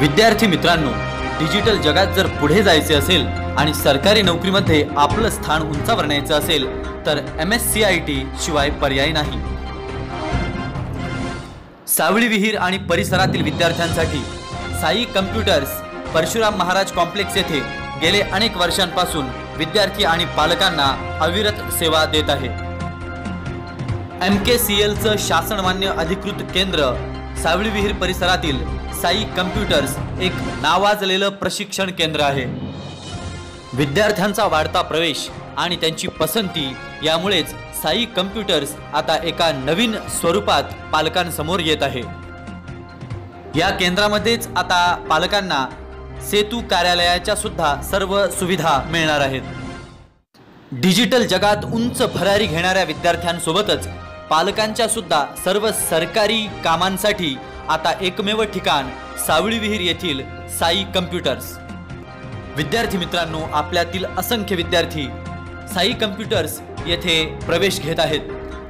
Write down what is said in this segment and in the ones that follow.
विद्यार्थी मित्रांनो डिजिटल जगात जर पुढे जायचे असेल आणि सरकारी नोकरीमध्ये आपलं स्थान उंचावर असेल तर M S C I T शिवाय पर्याय नाही. सावळी विहीर आणि परिसरातील विद्यार्थ्यांसाठी साई कम्प्युटर्स परशुराम महाराज कॉम्प्लेक्स येथे गेले अनेक वर्षांपासून विद्यार्थी आणि पालकांना अविरत सेवा देत आहे. एम के सी एलचं शासनमान्य अधिकृत केंद्र सावळी विहीर परिसरातील साई कम्प्युटर्स एक नावाजलेलं प्रशिक्षण केंद्र आहे. विद्यार्थ्यांचा वाढता प्रवेश आणि त्यांची पसंती यामुळेच साई कम्प्युटर्स आता एका नवीन स्वरूपात पालकांसमोर येत आहे. या केंद्रामध्येच आता पालकांना सेतू कार्यालयाच्या सुद्धा सर्व सुविधा मिळणार आहेत. डिजिटल जगात उंच भरारी घेणाऱ्या विद्यार्थ्यांसोबतच पालकांच्या सुद्धा सर्व सरकारी कामांसाठी आता एकमेव ठिकाण सावळी विहीर येथील साई कम्प्युटर्स. विद्यार्थी मित्रांनो आपल्यातील असंख्य विद्यार्थी साई कम्प्युटर्स येथे प्रवेश घेत आहेत.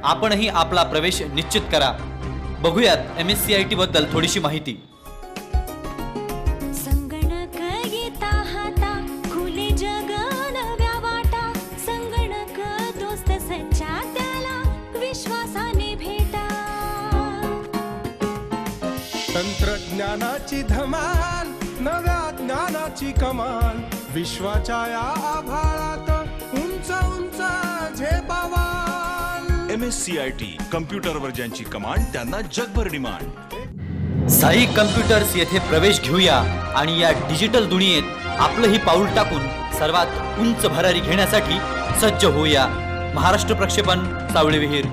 आपणही आपला प्रवेश निश्चित करा. बघूयात M S C I T बद्दल थोडीशी माहिती. तंत्रज्ञानाची धमाल नव्या ज्ञानाची कमाल. विश्वाच्या या आभाळात उंच उंच झेपावाल. M S C I T कम्प्युटरवर ज्यांची कमांड त्यांना जगभर डिमांड. साई कम्प्युटर्स येथे प्रवेश घेऊया आणि या डिजिटल दुनियेत आपलंही पाऊल टाकून सर्वात उंच भरारी घेण्यासाठी सज्ज होऊया. महाराष्ट्र प्रक्षेपण सावळी विहीर